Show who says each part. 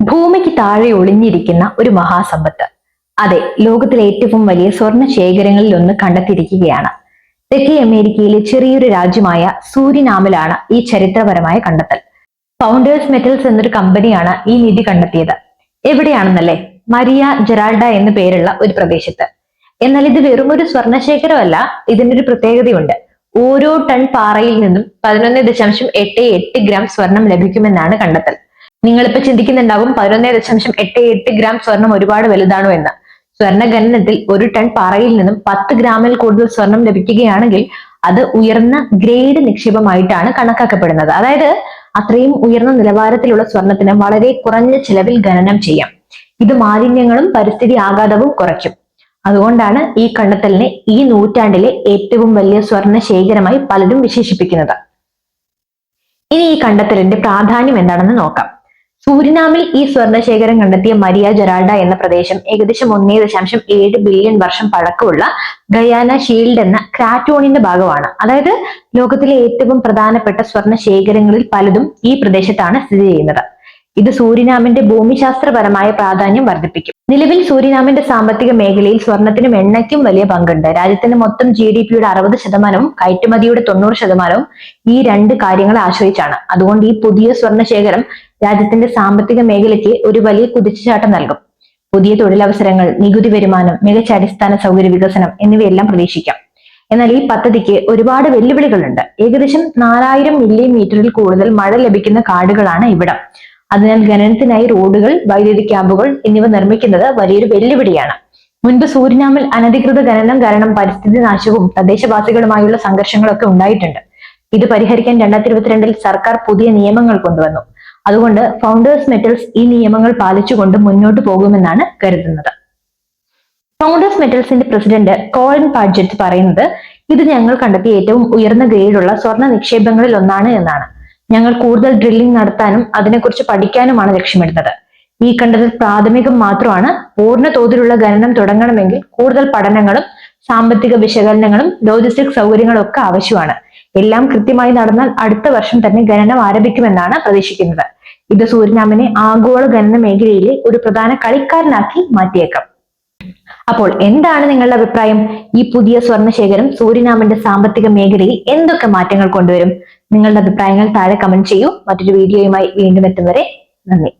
Speaker 1: ഭൂമിക്ക് താഴെ ഒളിഞ്ഞിരിക്കുന്ന ഒരു മഹാസമ്പത്ത്. അതെ ലോകത്തിലെ ഏറ്റവും വലിയ സ്വർണ ശേഖരങ്ങളിൽ ഒന്ന് കണ്ടെത്തിയിരിക്കുകയാണ്. തെക്കേ അമേരിക്കയിലെ ചെറിയൊരു രാജ്യമായ സൂരിനാമിലാണ് ഈ ചരിത്രപരമായ കണ്ടെത്തൽ. ഫൗണ്ടേഴ്സ് മെറ്റൽസ് എന്നൊരു കമ്പനിയാണ് ഈ നിധി കണ്ടെത്തിയത്. എവിടെയാണെന്നല്ലേ? മരിയ ജെറാൾഡ എന്നു പേരുള്ള ഒരു പ്രദേശത്ത്. എന്നാൽ ഇത് വെറും ഒരു സ്വർണശേഖരമല്ല ഇതിനൊരു പ്രത്യേകതയുണ്ട്. ഓരോ ടൺ പാറയിൽ നിന്നും പതിനൊന്ന് ദശാംശം എട്ട് എട്ട് ഗ്രാം സ്വർണം ലഭിക്കുമെന്നാണ് കണ്ടെത്തൽ. നിങ്ങളിപ്പോ ചിന്തിക്കുന്നുണ്ടാവും പതിനൊന്നേ ദശാംശം എട്ട് എട്ട് ഗ്രാം സ്വർണം ഒരുപാട് വലുതാണോ എന്ന്. സ്വർണ ഖനനത്തിൽ ഒരു ടൺ പാറയിൽ നിന്നും പത്ത് ഗ്രാമിൽ കൂടുതൽ സ്വർണം ലഭിക്കുകയാണെങ്കിൽ അത് ഉയർന്ന ഗ്രേഡ് നിക്ഷേപമായിട്ടാണ് കണക്കാക്കപ്പെടുന്നത്. അതായത് അത്രയും ഉയർന്ന നിലവാരത്തിലുള്ള സ്വർണത്തിന് വളരെ കുറഞ്ഞ ചിലവിൽ ഖനനം ചെയ്യാം. ഇത് മാലിന്യങ്ങളും പരിസ്ഥിതി ആഘാതവും കുറയ്ക്കും. അതുകൊണ്ടാണ് ഈ കണ്ടെത്തലിനെ ഈ നൂറ്റാണ്ടിലെ ഏറ്റവും വലിയ സ്വർണ ശേഖരമായി പലരും വിശേഷിപ്പിക്കുന്നത്. ഇനി ഈ കണ്ടെത്തലിന്റെ പ്രാധാന്യം എന്താണെന്ന് നോക്കാം. സൂരിനാമിൽ ഈ സ്വർണശേഖരം കണ്ടെത്തിയ മരിയ ജെറാൾഡ എന്ന പ്രദേശം ഏകദേശം ഒന്നേ ദശാംശം ഏഴ് ബില്യൺ വർഷം പഴക്കമുള്ള ഗയാന ഷീൽഡ് എന്ന ക്രാറ്റോണിന്റെ ഭാഗമാണ്. അതായത് ലോകത്തിലെ ഏറ്റവും പ്രധാനപ്പെട്ട സ്വർണശേഖരങ്ങളിൽ പലതും ഈ പ്രദേശത്താണ് സ്ഥിതി ചെയ്യുന്നത്. ഇത് സൂര്യനാമിന്റെ ഭൂമിശാസ്ത്രപരമായ പ്രാധാന്യം വർദ്ധിപ്പിക്കും. നിലവിൽ സൂര്യനാമിന്റെ സാമ്പത്തിക മേഖലയിൽ സ്വർണത്തിനും എണ്ണയ്ക്കും വലിയ പങ്കുണ്ട്. രാജ്യത്തിന്റെ മൊത്തം ജി ഡി പിയുടെ അറുപത് ശതമാനവും കയറ്റുമതിയുടെ തൊണ്ണൂറ് ശതമാനവും ഈ രണ്ട് കാര്യങ്ങളെ ആശ്രയിച്ചാണ്. അതുകൊണ്ട് ഈ പുതിയ സ്വർണശേഖരം രാജ്യത്തിന്റെ സാമ്പത്തിക മേഖലയ്ക്ക് ഒരു വലിയ കുതിച്ചുചാട്ടം നൽകും. പുതിയ തൊഴിലവസരങ്ങൾ നികുതി വരുമാനം മികച്ച അടിസ്ഥാന സൗകര്യ വികസനം എന്നിവയെല്ലാം പ്രതീക്ഷിക്കാം. എന്നാൽ ഈ പദ്ധതിക്ക് ഒരുപാട് വെല്ലുവിളികളുണ്ട്. ഏകദേശം നാലായിരം മില്ലിമീറ്ററിൽ കൂടുതൽ മഴ ലഭിക്കുന്ന കാടുകളാണ് ഇവിടം. അതിനാൽ ഖനനത്തിനായി റോഡുകൾ വൈദ്യുതി ക്യാമ്പുകൾ എന്നിവ നിർമ്മിക്കുന്നത് വലിയൊരു വെല്ലുവിളിയാണ്. മുൻപ് സൂരിനാമിൽ അനധികൃത ഖനനം കാരണം പരിസ്ഥിതി നാശവും തദ്ദേശവാസികളുമായുള്ള സംഘർഷങ്ങളൊക്കെ ഉണ്ടായിട്ടുണ്ട്. ഇത് പരിഹരിക്കാൻ രണ്ടായിരത്തി ഇരുപത്തിരണ്ടിൽ സർക്കാർ പുതിയ നിയമങ്ങൾ കൊണ്ടുവന്നു. അതുകൊണ്ട് ഫൗണ്ടേഴ്സ് മെറ്റൽസ് ഈ നിയമങ്ങൾ പാലിച്ചുകൊണ്ട് മുന്നോട്ട് പോകുമെന്നാണ് കരുതുന്നത്. ഫൗണ്ടേഴ്സ് മെറ്റൽസിന്റെ പ്രസിഡന്റ് കോളിൻ പാഡ്ജറ്റ് പറയുന്നത് ഇത് ഞങ്ങൾ കണ്ടെത്തിയ ഏറ്റവും ഉയർന്ന ഗ്രേഡുള്ള സ്വർണ നിക്ഷേപങ്ങളിൽ ഒന്നാണ് എന്നാണ്. ഞങ്ങൾ കൂടുതൽ ഡ്രില്ലിംഗ് നടത്താനും അതിനെക്കുറിച്ച് പഠിക്കാനുമാണ് ലക്ഷ്യമിടുന്നത്. ഈ കണ്ടെത്തൽ പ്രാഥമികം മാത്രമാണ് പൂർണ തോതിലുള്ള ഖനനം തുടങ്ങണമെങ്കിൽ കൂടുതൽ പഠനങ്ങളും സാമ്പത്തിക വിശകലനങ്ങളും ലോജിസ്റ്റിക് സൗകര്യങ്ങളും ഒക്കെ ആവശ്യമാണ്. എല്ലാം കൃത്യമായി നടന്നാൽ അടുത്ത വർഷം തന്നെ ഖനനം ആരംഭിക്കുമെന്നാണ് പ്രതീക്ഷിക്കുന്നത്. ഇത് സൂര്യനാമനെ ആഗോള ഖനന മേഖലയിലെ ഒരു പ്രധാന കളിക്കാരനാക്കി മാറ്റിയേക്കാം. അപ്പോൾ എന്താണ് നിങ്ങളുടെ അഭിപ്രായം? ഈ പുതിയ സ്വർണശേഖരം സൂര്യനാമന്റെ സാമ്പത്തിക മേഖലയിൽ എന്തൊക്കെ മാറ്റങ്ങൾ കൊണ്ടുവരും? നിങ്ങളുടെ അഭിപ്രായങ്ങൾ താഴെ കമന്റ് ചെയ്യൂ. മറ്റൊരു വീഡിയോയുമായി വീണ്ടും എത്തും വരെ നന്ദി.